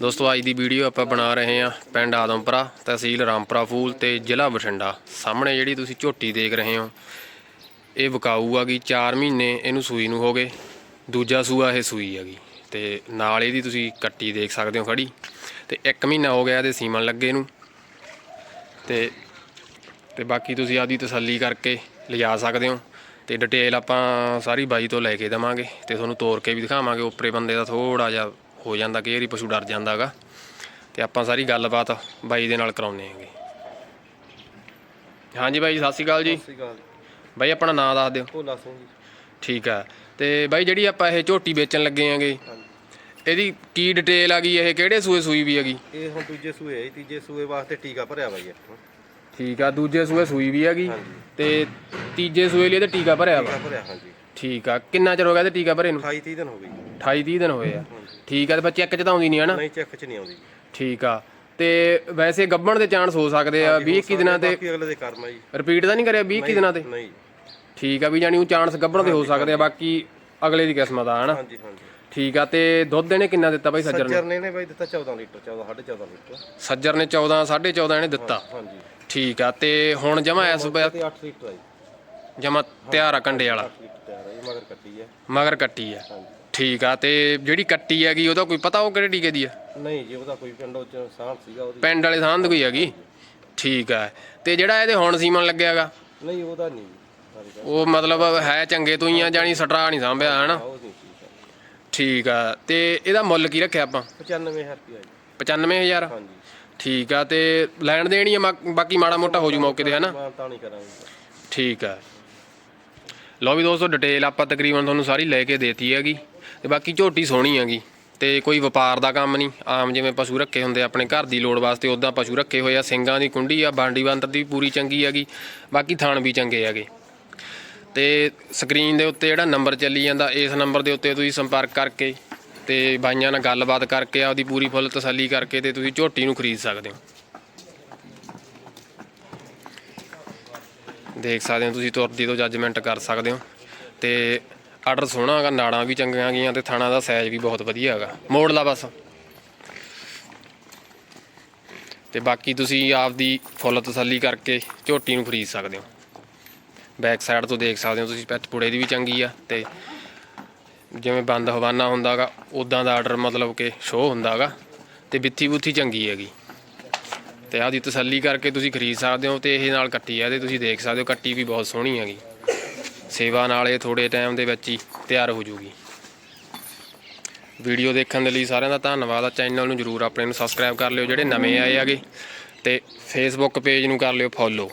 ਦੋਸਤੋ, ਅੱਜ ਦੀ ਵੀਡੀਓ ਆਪਾਂ ਬਣਾ ਰਹੇ ਹਾਂ ਪਿੰਡ ਆਦਮਪੁਰਾ ਤਹਿਸੀਲ ਰਾਮਪੁਰਾ ਫੂਲ ਤੇ ਜ਼ਿਲ੍ਹਾ ਬਠਿੰਡਾ। ਸਾਹਮਣੇ ਜਿਹੜੀ ਤੁਸੀਂ ਝੋਟੀ ਦੇਖ ਰਹੇ ਹੋ, ਇਹ ਵਿਕਾਊ ਗਈ 4 ਮਹੀਨੇ, ਇਹਨੂੰ ਸੂਈ ਨੂੰ ਹੋ ਗਏ। ਦੂਜਾ ਸੂਆ ਇਹ ਸੂਈ ਹੈਗੀ। ਤੇ ਨਾਲ ਇਹਦੀ ਤੁਸੀਂ ਕੱਟੀ ਦੇਖ ਸਕਦੇ ਹੋ ਖੜੀ। ਤੇ 1 ਮਹੀਨਾ ਹੋ ਗਿਆ ਇਹਦੇ ਸੀਮਨ ਲੱਗੇ ਨੂੰ। ਤੇ ਤੇ ਬਾਕੀ ਤੁਸੀਂ ਆਪਦੀ ਤਸੱਲੀ ਕਰਕੇ ਲਿਜਾ ਸਕਦੇ ਹੋ। ਤੇ ਡਿਟੇਲ ਆਪਾਂ ਸਾਰੀ ਬਾਈ ਤੋਂ ਲੈ ਕੇ ਦੇਵਾਂਗੇ। ਤੇ ਤੁਹਾਨੂੰ ਤੋਰ ਕੇ ਵੀ ਦਿਖਾਵਾਂਗੇ। ਉੱਪਰੇ ਬੰਦੇ ਦਾ ਥੋੜਾ ਜਿਹਾ ਹੋ ਜਾਂਦਾ ਕਿ ਵਾਰੀ ਪਸ਼ੂ ਡਰ ਜਾਂਦਾਗਾ ਤੇ ਆਪਾਂ ਸਾਰੀ ਗੱਲਬਾਤ ਬਾਈ ਦੇ ਨਾਲ ਕਰਾਉਨੇ ਆਂਗੇ ਹਾਂਜੀ ਬਾਈ ਸਤਿ ਸ਼੍ਰੀ ਅਕਾਲ ਜੀ। ਸਤਿ ਸ਼੍ਰੀ ਅਕਾਲ ਬਾਈ ਆਪਣਾ ਨਾਮ ਦੱਸ ਦਿਓ। ਭੋਲਾ ਸਿੰਘ ਜੀ। ਠੀਕ ਆ। ਤੇ ਬਾਈ ਜਿਹੜੀ ਆਪਾਂ ਇਹ ਝੋਟੀ ਵੇਚਣ ਲੱਗੇ ਆਂਗੇ ਇਹਦੀ ਕੀ ਡਿਟੇਲ ਆ ਗਈ? ਇਹ ਕਿਹੜੇ ਸੂਏ ਸੂਈ ਵੀ ਹੈਗੀ? ਇਹ ਹੁਣ ਦੂਜੇ ਸੂਏ ਹੈ ਤੀਜੇ ਸੂਏ ਵਾਸਤੇ ਟੀਕਾ ਭਰਿਆ ਜੀ ਆਪਾਂ। ਠੀਕ ਆ ਦੂਜੇ ਸੂਏ ਸੂਈ ਵੀ ਹੈਗੀ। ਤੇ ਤੀਜੇ ਸੂਏ ਲਈ ਇਹਦੇ ਟੀਕਾ ਭਰਿਆ ਵਾ? ਟੀਕਾ ਭਰਿਆ ਹਾਂਜੀ। ਠੀਕ ਆ ਕਿੰਨਾ ਚਿਰ ਹੋ ਗਿਆ ਤੇ ਟੀਕਾ ਭਰੇ ਨੂੰ? 28 30 ਦਿਨ ਹੋ ਗਏ ਜੀ। 28 30 ਦਿਨ ਹੋਏ ਆ। ਠੀਕ ਆ ਤੇ ਬੱਚੇ ਇੱਕ ਚ ਤਾਂ ਆਉਂਦੀ ਨਹੀਂ ਹਨਾ? ਨਹੀਂ ਚੈੱਕ ਚ ਨਹੀਂ ਆਉਂਦੀ ਜੀ। ਠੀਕ ਆ। ਤੇ ਵੈਸੇ ਗੱਬਣ ਦੇ ਚਾਂਸ ਹੋ ਸਕਦੇ ਆ 20 21 ਦਿਨਾਂ ਤੇ। ਬਾਕੀ ਅਗਲੇ ਦੇ ਕਰਮ ਆ ਜੀ। ਰਿਪੀਟ ਤਾਂ ਨਹੀਂ ਕਰਿਆ 20 21 ਦਿਨਾਂ ਤੇ? ਨਹੀਂ। ਠੀਕ ਆ ਵੀ ਜਾਨੀ ਉਹ ਚਾਂਸ ਗੱਬਣ ਦੇ ਹੋ ਸਕਦੇ ਆ ਬਾਕੀ ਅਗਲੇ ਦੀ ਕਿਸਮਤ ਆ ਹਨਾ? ਹਾਂਜੀ ਹਾਂਜੀ। ਠੀਕ ਆ ਤੇ ਦੁੱਧ ਇਹਨੇ ਕਿੰਨਾ ਦਿੱਤਾ ਬਾਈ ਸੱਜਰ ਨੇ? ਸੱਜਰ ਨੇ ਨੇ ਬਾਈ ਦਿੱਤਾ 14 ਲੀਟਰ 14 14.5 ਲੀਟਰ। ਸੱਜਰ ਨੇ 14 14.5 ਇਹਨੇ ਦਿੱਤਾ। ਹਾਂਜੀ ਠੀਕ ਆ ਤੇ ਹੁਣ ਜਮਾ ਇਸ ਤੇ 8 ਲੀਟਰ ਆ ਜੀ। ਜਮਾ ਤਿਆਰ ਆ ਕੰਡੇ ਵਾਲਾ। 8 ਲੀਟਰ ਤਿਆਰ ਆ ਜੀ ਮਗਰ ਕੱਟੀ ਹੈ ਮਗਰ ਕੱਟੀ ਆ। ਹਾਂਜੀ। ਠੀਕ ਆ ਤੇ ਜਿਹੜੀ ਕੱਟੀ ਹੈਗੀ ਉਹਦਾ ਕੋਈ ਪਤਾ ਉਹ ਕਿਹੜੇ ਟੀਕੇ ਦੀ ਆ? ਨਹੀਂ ਜੀ ਉਹਦਾ ਕੋਈ ਪਿੰਡੋਂ ਚ ਸਾਂਭ ਸੀਗਾ ਉਹਦੀ। ਪਿੰਡ ਵਾਲੇ ਸਾਂਧ ਕੋਈ ਹੈਗੀ? ਠੀਕ ਆ ਤੇ ਜਿਹੜਾ ਇਹਦੇ ਹੁਣ ਸੀਮਨ ਲੱਗਿਆਗਾ? ਨਹੀਂ ਉਹਦਾ ਨਹੀਂ ਜੀ। ਉਹ ਮਤਲਬ ਹੈ ਚੰਗੇ ਤੋਂ ਹੀ ਆ ਜਾਨੀ ਸਟਰਾ ਨਹੀਂ ਸਾਂਭਿਆ ਹਨਾ? ਉਹ ਨਹੀਂ ਠੀਕ ਹੈ ਠੀਕ ਆ ਤੇ ਇਹਦਾ ਮੁੱਲ ਕੀ ਰੱਖਿਆ ਆਪਾਂ? 95000 ਰੁਪਇਆ ਜੀ। 95000 ਹਾਂਜੀ ਠੀਕ ਆ ਤੇ ਲੈਣ ਦੇਣੀ ਆ ਮਾ- ਬਾਕੀ ਮਾੜਾ ਮੋਟਾ ਹੋ ਜੂ ਮੌਕੇ ਤੇ ਹਨਾ? ਮਾਨ ਤਾਂ ਨਹੀਂ ਕਰਾਂਗੇ। ਠੀਕ ਆ। ਲਓ ਵੀ ਦੋਸਤੋ ਡਿਟੇਲ ਆਪਾਂ ਤਕਰੀਬਨ ਤੁਹਾਨੂੰ ਸਾਰੀ ਲੈ ਕੇ ਦੇਤੀ ਹੈਗੀ। ਤੇ ਬਾਕੀ ਝੋਟੀ ਸੋਹਣੀ ਹੈਗੀ ਤੇ ਕੋਈ ਵਪਾਰ ਦਾ ਕੰਮ ਨਹੀਂ। ਆਮ ਜਿਵੇਂ ਪਸ਼ੂ ਰੱਖੇ ਹੁੰਦੇ ਆਪਣੇ ਘਰ ਦੀ ਲੋੜ ਵਾਸਤੇ ਉਦਾਂ ਪਸ਼ੂ ਰੱਖੇ ਹੋਏ ਆ ਸਿੰਘਾਂ ਦੀ ਕੁੰਡੀ ਆ, ਬਾਂਡੀ ਬੰਤਰ ਦੀ ਵੀ ਪੂਰੀ ਚੰਗੀ ਹੈਗੀ, ਬਾਕੀ ਥਾਣ ਵੀ ਚੰਗੇ ਹੈਗੇ। ਤੇ ਸਕਰੀਨ ਦੇ ਉੱਤੇ ਜਿਹੜਾ ਨੰਬਰ ਚੱਲੀ ਜਾਂਦਾ, ਇਸ ਨੰਬਰ ਦੇ ਉੱਤੇ ਤੁਸੀਂ ਸੰਪਰਕ ਕਰਕੇ ਤੇ ਬਾਈਆਂ ਨਾਲ ਗੱਲਬਾਤ ਕਰਕੇ, ਆਪਦੀ ਪੂਰੀ ਫੁੱਲ ਤਸੱਲੀ ਕਰਕੇ ਤੇ ਤੁਸੀਂ ਝੋਟੀ ਨੂੰ ਖਰੀਦ ਸਕਦੇ ਹੋ। ਦੇਖ ਸਕਦੇ ਹੋ ਤੁਸੀਂ, ਤੁਰਦੀ ਤੋਂ ਜੱਜਮੈਂਟ ਕਰ ਸਕਦੇ ਹੋ। ਤੇ ਆਰਡਰ ਸੋਹਣਾ ਹੈਗਾ, ਨਾੜਾਂ ਵੀ ਚੰਗੀਆਂ ਗਈਆਂ ਤੇ ਥਾਣਾ ਦਾ ਸਾਈਜ਼ ਵੀ ਬਹੁਤ ਵਧੀਆ ਹੈਗਾ। ਮੋੜ ਲਾ ਬਸ। ਤੇ ਬਾਕੀ ਤੁਸੀਂ ਆਪਦੀ ਫੁੱਲ ਤਸੱਲੀ ਕਰਕੇ ਝੋਟੀ ਨੂੰ ਖਰੀਦ ਸਕਦੇ ਹੋ। ਬੈਕ ਸਾਈਡ ਤੋਂ ਦੇਖ ਸਕਦੇ ਹੋ ਤੁਸੀਂ ਪੈਚ ਪੁੜੇ ਦੀ ਵੀ ਚੰਗੀ ਆ ਤੇ ਜਿਵੇਂ ਬੰਦ ਹਵਾਨਾ ਹੁੰਦਾਗਾ ਉਦਾਂ ਦਾ ਆਰਡਰ ਮਤਲਬ ਕਿ ਸ਼ੋਅ ਹੁੰਦਾਗਾ ਤੇ ਬਿੱਥੀ ਬੁੱਥੀ ਚੰਗੀ ਹੈਗੀ। ਤੇ ਆਪਦੀ ਤਸੱਲੀ ਕਰਕੇ ਤੁਸੀਂ ਖਰੀਦ ਸਕਦੇ ਹੋ ਤੇ ਇਹ ਨਾਲ ਕੱਟੀ ਆ ਤੇ ਤੁਸੀਂ ਦੇਖ ਸਕਦੇ ਹੋ, ਕੱਟੀ ਵੀ ਬਹੁਤ ਸੋਹਣੀ ਹੈਗੀ। ਸੇਵਾ ਨਾਲ ਇਹ ਥੋੜੇ ਟਾਈਮ ਦੇ ਵਿੱਚ ਹੀ ਤਿਆਰ ਹੋ ਜੂਗੀ। ਵੀਡੀਓ ਦੇਖਣ ਦੇ ਲਈ ਸਾਰਿਆਂ ਦਾ ਧੰਨਵਾਦ ਆ। ਚੈਨਲ ਨੂੰ ਜਰੂਰ ਆਪਣੇ ਨੂੰ ਸਬਸਕ੍ਰਾਈਬ ਕਰ ਲਿਓ ਜਿਹੜੇ ਨਵੇਂ ਆਏ ਆਗੇ ਤੇ ਫੇਸਬੁੱਕ ਪੇਜ ਨੂੰ ਕਰ ਲਿਓ ਫੋਲੋ